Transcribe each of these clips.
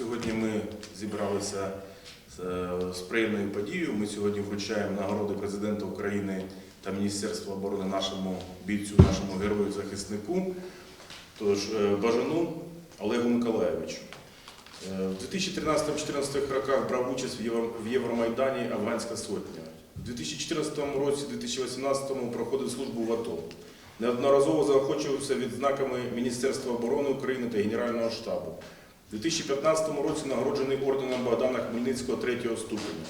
Сьогодні ми зібралися з, е, з приємною подією. Ми сьогодні вручаємо нагороди президента України та Міністерства оборони нашому бійцю, нашому герою-захиснику, тож е, Бажану Олегу Миколаєвичу. Е, В 2013-2014 роках брав участь в Євромайдані Афганська сотня. У 2014 році, 2018 проходив службу в АТО. Неодноразово заохочувався відзнаками Міністерства оборони України та Генерального штабу. У 2015 році нагороджений орденом Богдана Хмельницького третього ступеня.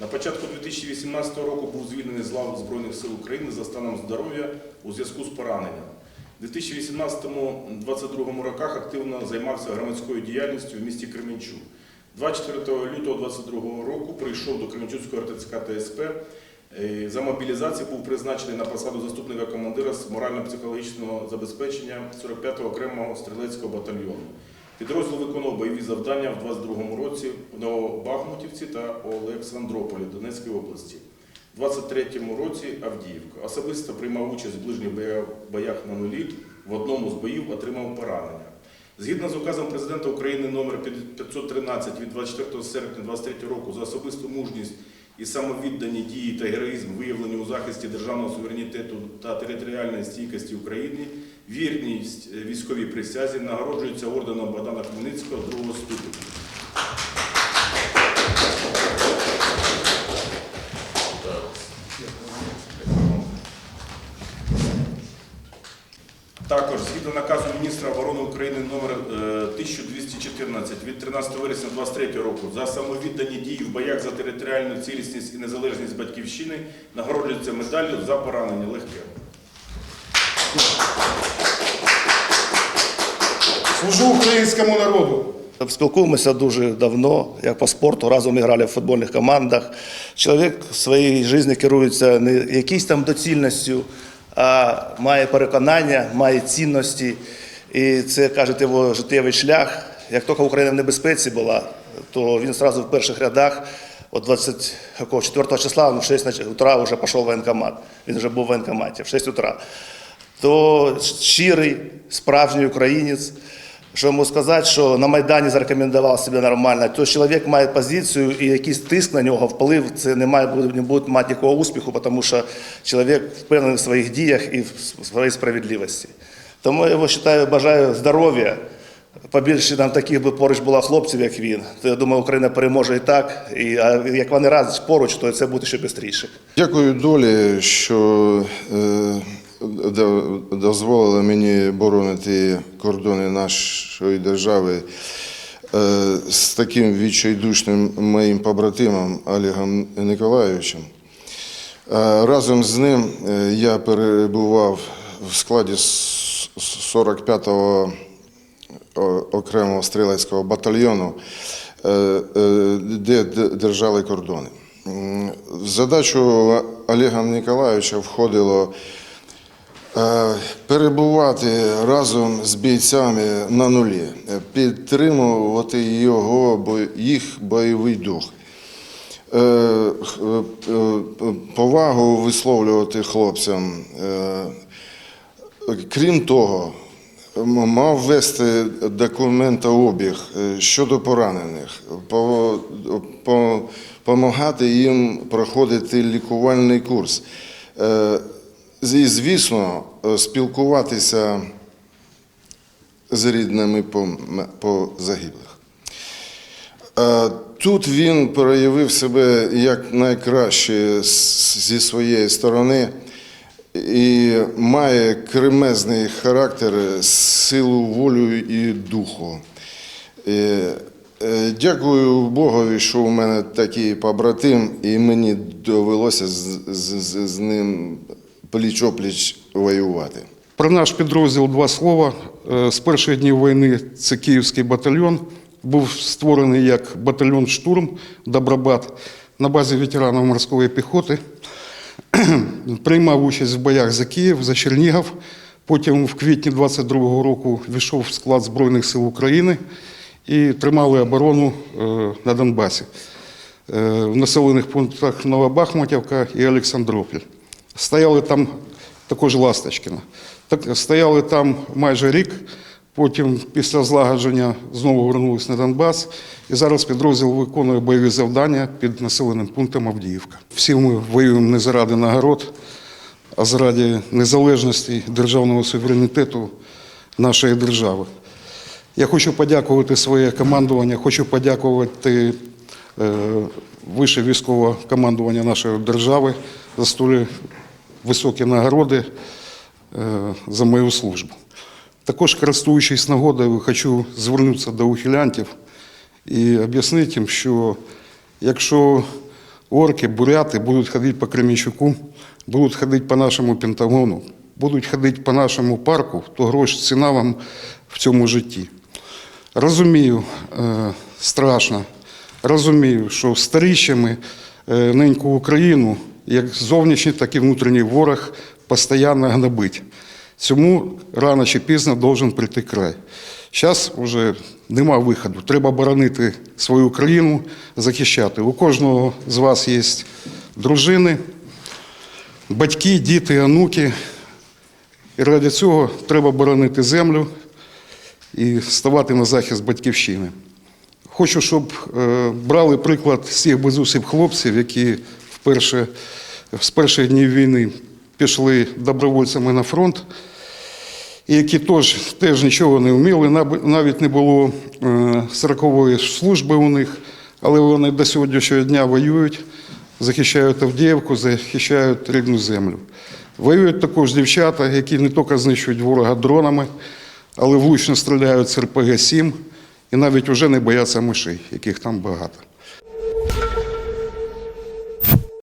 На початку 2018 року був звільнений з лав Збройних сил України за станом здоров'я у зв'язку з пораненням. У 2018-2022 роках активно займався громадською діяльністю в місті Кременчук. 24 лютого 2022 року прийшов до Кременчуцького РТЦК ТСП. Е, За мобілізацію був призначений на посаду заступника командира з морально-психологічного забезпечення 45-го окремого стрілецького батальйону. Підрозділ виконував бойові завдання в 22-му році в Новобахмутівці та Олександрополі Донецької області. У 23-му році Авдіївка. Особисто приймав участь в ближніх боях на нулі. В одному з боїв отримав поранення. Згідно з указом президента України номер 513 від 24 серпня 2023 року за особисту мужність і самовіддані дії та героїзм, виявлені у захисті державного суверенітету та територіальної стійкості України, вірність е, військовій присязі нагороджується орденом Богдана Хмельницького другого ступеня. Також згідно наказу міністра оборони України номер е, 1214 від 13 вересня 2023 року за самовіддані дії в боях за територіальну цілісність і незалежність батьківщини нагороджується медаллю за поранення легке. Служу українському народу. Спілкуємося дуже давно, як по спорту, разом грали в футбольних командах. Чоловік в своїй житті керується не якоюсь там доцільністю, а має переконання, має цінності. І це кажуть його життєвий шлях. Як тільки Україна в небезпеці була, то він одразу в перших рядах, от 24 числа, ну, в 6 утра вже пішов воєнкомат. Він вже був в воєнкоматі в 6 утра. То щирий, справжній українець. Що йому сказати, що на Майдані зарекомендував себе нормально, то чоловік має позицію і якийсь тиск на нього вплив, це не має не буде мати ніякого успіху, тому що чоловік впевнений в своїх діях і в своїй справедливості. Тому я його вважаю, бажаю здоров'я. Побільше нам таких би поруч було хлопців, як він. То я думаю, Україна переможе і так. І а як вони разом поруч, то це буде ще швидше. Дякую долі, що е, дозволила мені боронити кордони нашої держави е, з таким відчайдушним моїм побратимом Олегом Николаєвичем. Е, Разом з ним е, я перебував в складі 45-го окремого стрілецького батальйону, де держали кордони. В задачу Олега Ніколаєвича входило перебувати разом з бійцями на нулі, е, підтримувати його, їх бойовий дух. Е, е, е, Повагу висловлювати хлопцям. Е, Крім того, мав вести документообіг е, щодо поранених, по- по- їм проходити лікувальний курс. І, звісно, е, спілкуватися з рідними пом- по загиблих. Е, Тут він проявив себе як найкраще зі своєї сторони і має кремезний характер, силу волю і духу. Е, Дякую Богові, що у мене такий побратим, і мені довелося з, з- з ним пліч-опліч воювати. Про наш підрозділ два слова. Е, З перших днів війни це Київський батальйон. Був створений як батальйон штурм Добробат на базі ветеранів морської піхоти. Приймав участь в боях за Київ, за Чернігів. Потім в квітні 22-го року війшов в склад Збройних сил України і тримали оборону е, на Донбасі е, в населених пунктах Новобахмутівка і Олександрополь. Стояли там також Ласточкіна. Так, стояли там майже рік, Потім після злагодження знову вернулись на Донбас. І зараз підрозділ виконує бойові завдання під населеним пунктом Авдіївка. Всі ми воюємо не заради нагород, а заради незалежності державного суверенітету нашої держави. Я хочу подякувати своє командування, хочу подякувати е, вище військове командування нашої держави за столь високі нагороди е, за мою службу. Також, користуючись нагодою, хочу звернутися до ухилянтів і об'яснити їм, що якщо орки, буряти будуть ходити по Кременчуку, будуть ходити по нашому Пентагону, будуть ходити по нашому парку, то грош ціна вам в цьому житті. Розумію, е, страшно. Розумію, що старіщами е, неньку Україну, як зовнішній, так і внутрішній ворог, постійно гнобить. Цьому рано чи пізно должен прийти край. Зараз вже нема виходу. Треба боронити свою країну, захищати. У кожного з вас є дружини, батьки, діти, онуки. І ради цього треба боронити землю і ставати на захист батьківщини. Хочу, щоб е, брали приклад з цих безусів хлопців, які вперше, з перших днів війни пішли добровольцями на фронт, які теж, теж нічого не вміли, навіть не було е, сорокової служби у них, але вони до сьогоднішнього дня воюють, захищають Авдіївку, захищають рідну землю. Воюють також дівчата, які не тільки знищують ворога дронами, але влучно стріляють з РПГ-7 і навіть вже не бояться мишей, яких там багато.